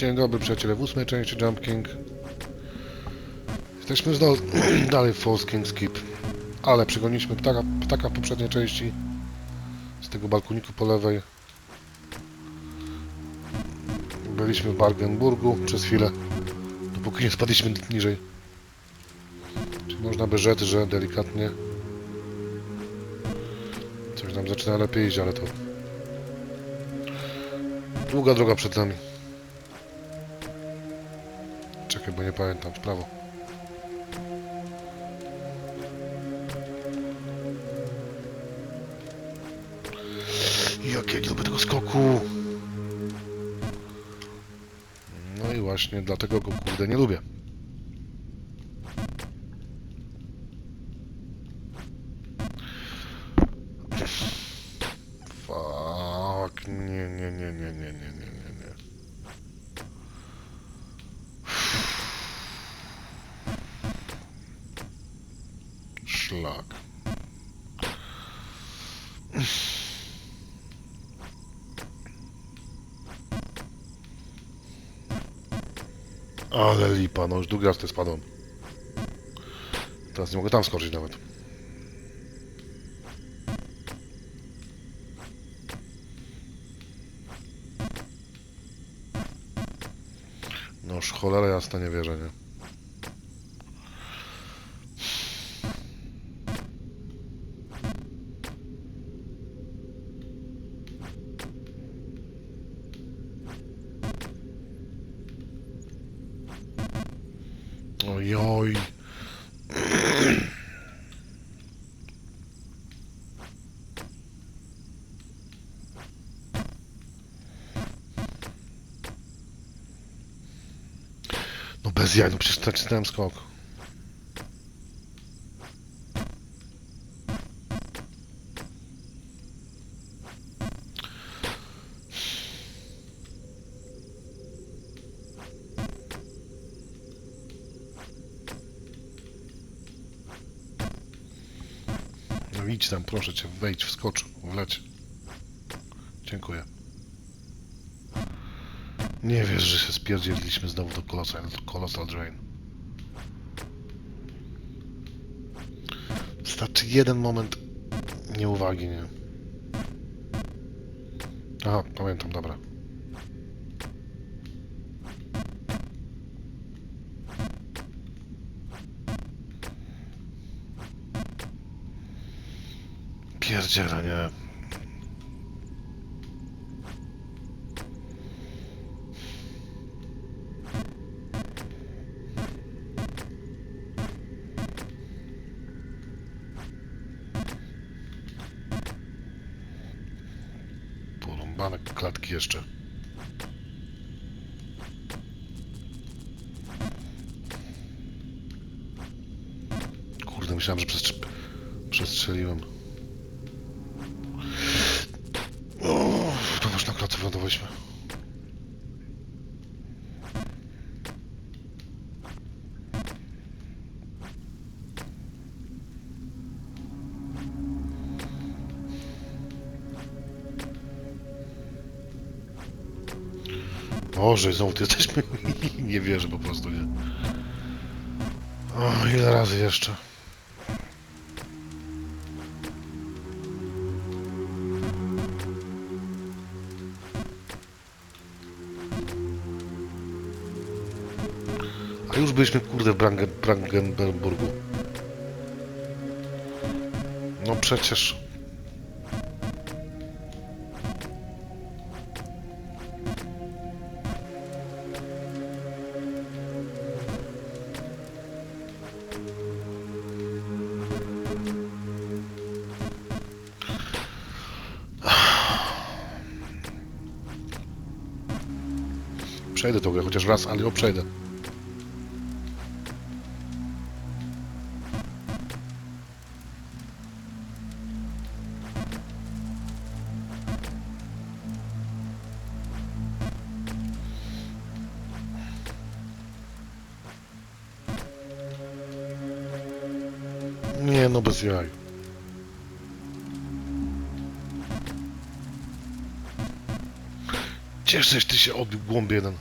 Dzień dobry przyjaciele, w ósmej części Jump King. Jesteśmy znowu dalej w False King Skip. Ale przygoniliśmy ptaka, ptaka w poprzedniej części. Z tego balkoniku po lewej. Byliśmy w Bargenburgu przez chwilę. Dopóki nie spadliśmy niżej. Czyli można by rzec, że delikatnie coś nam zaczyna lepiej iść, ale to długa droga przed nami. Bo nie pamiętam. W prawo. Jak ja nie lubię tego skoku. No i właśnie dlatego go kurde nie lubię. Szlak. Ale lipa, no już drugi raz tutaj spadłem. Teraz nie mogę tam skoczyć nawet. Noż cholera jasna nie wierzę, nie? Ojoj. No bez jaj, no przecież nacisnąłem skok. No idź tam, proszę cię, wejdź, wskocz, wleć. Dziękuję. Nie wiesz, że się spierdzieliliśmy znowu do Colossal, Colossal Drain. Wystarczy jeden moment nieuwagi, nie? Aha, pamiętam, dobra. Pierdziele, nie? Porąbane klatki jeszcze. Kurde, myślałem, że przestrz przestrzeliłem. O, to już na klatce wylądowaliśmy. Boże, znowu tu jesteśmy. nie wierzę po prostu, nie. O, ile razy jeszcze? Już byliśmy, kurde, w Brangen, Brandenburgu. No przecież... Przejdę tą grę chociaż raz, ale ją przejdę. No, bez jaj. Cieszysz ty się odbił głąb jeden.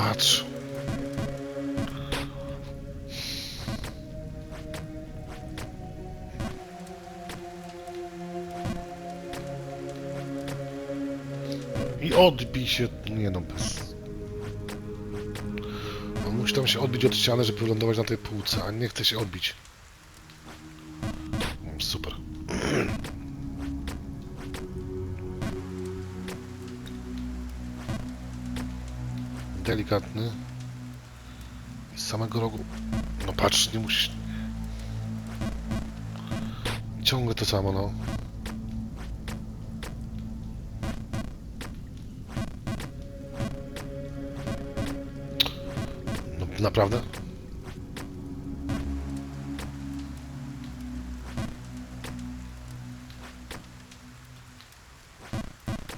Patrz. I odbij się. Nie no, bez. On musi tam się odbić od ściany, żeby wylądować na tej półce, a nie chce się odbić. Delikatny. I z samego rogu. No patrz, nie musisz. Ciągle to samo, no. No, naprawdę?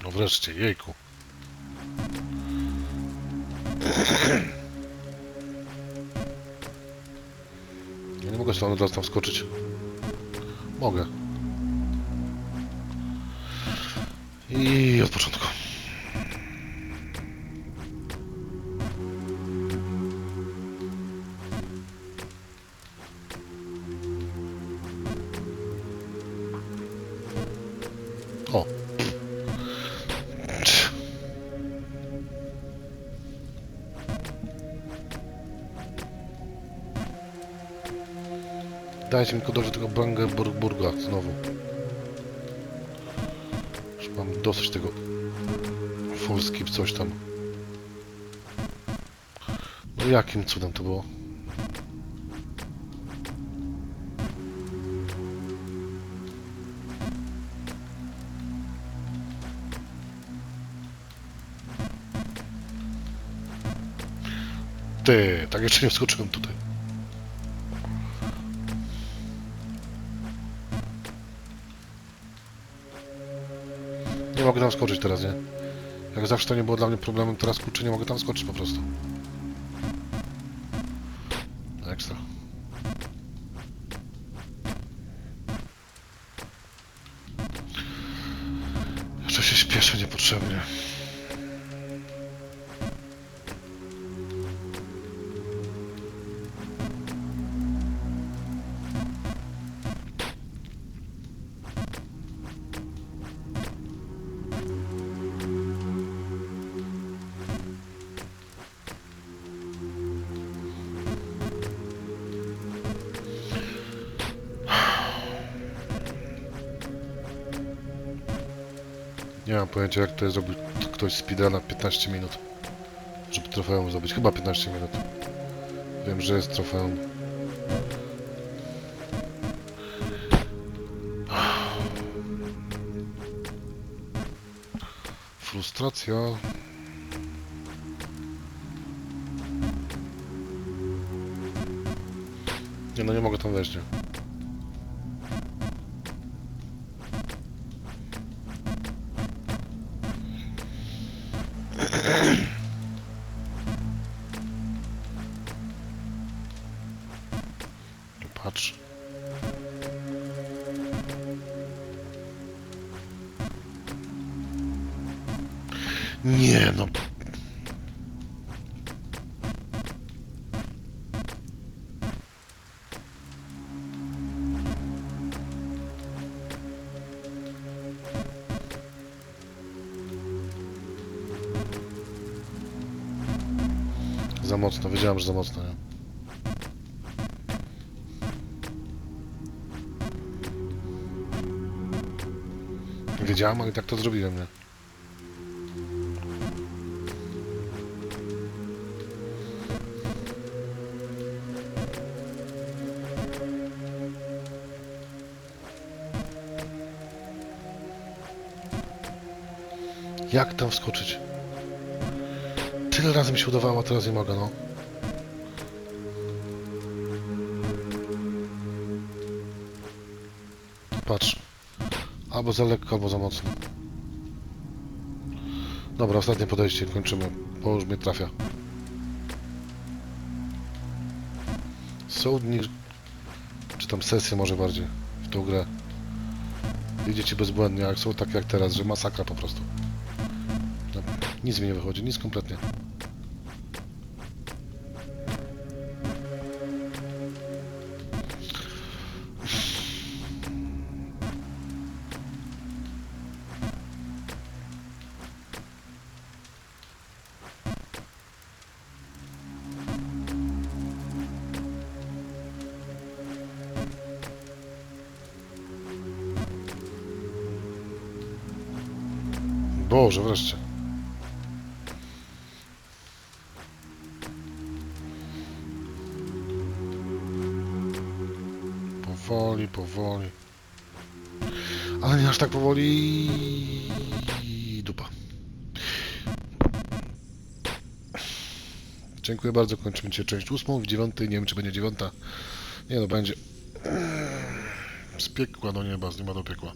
No wreszcie, jejku. Mogę stąd od razu tam wskoczyć. Mogę. I od początku. O. Dajcie mi kodowy tego Brandenburga znowu. Już mam dosyć tego full skip coś tam. No jakim cudem to było? Ty, tak jeszcze nie wskoczyłem tutaj. Nie mogę tam skoczyć teraz, nie? Jak zawsze to nie było dla mnie problemem, teraz kurczę nie mogę tam skoczyć po prostu. Ekstra. Jeszcze się śpieszę niepotrzebnie. Nie mam pojęcia jak to jest zrobić ktoś speedruna 15 minut. Żeby trofeum zdobyć. Chyba 15 minut. Wiem, że jest trofeum. Frustracja. Nie no, nie mogę tam wejść, nie. Patrz. Nie no. Za mocno, wiedziałem, że za mocno, nie? Wiedziałem, ale tak to zrobiłem, nie? Jak tam wskoczyć? Tyle razy mi się udawało, a teraz nie mogę, no. Patrz. Albo za lekko, albo za mocno. Dobra, ostatnie podejście, kończymy, bo już mnie trafia. Są dni, czy tam sesje może bardziej, w tą grę. Idziecie bezbłędnie, jak są takie jak teraz, że masakra po prostu. Nic mi nie wychodzi, nic kompletnie. Boże, wreszcie. Powoli, powoli. Ale nie aż tak powoli. Dupa. Dziękuję bardzo. Kończymy dzisiaj część ósmą. W dziewiątej nie wiem, czy będzie dziewiąta. Nie no, będzie. Z piekła do nieba, z nieba do piekła.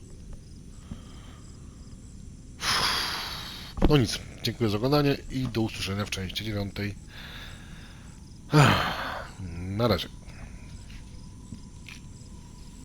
No nic. Dziękuję za oglądanie i do usłyszenia w części dziewiątej. Na razie.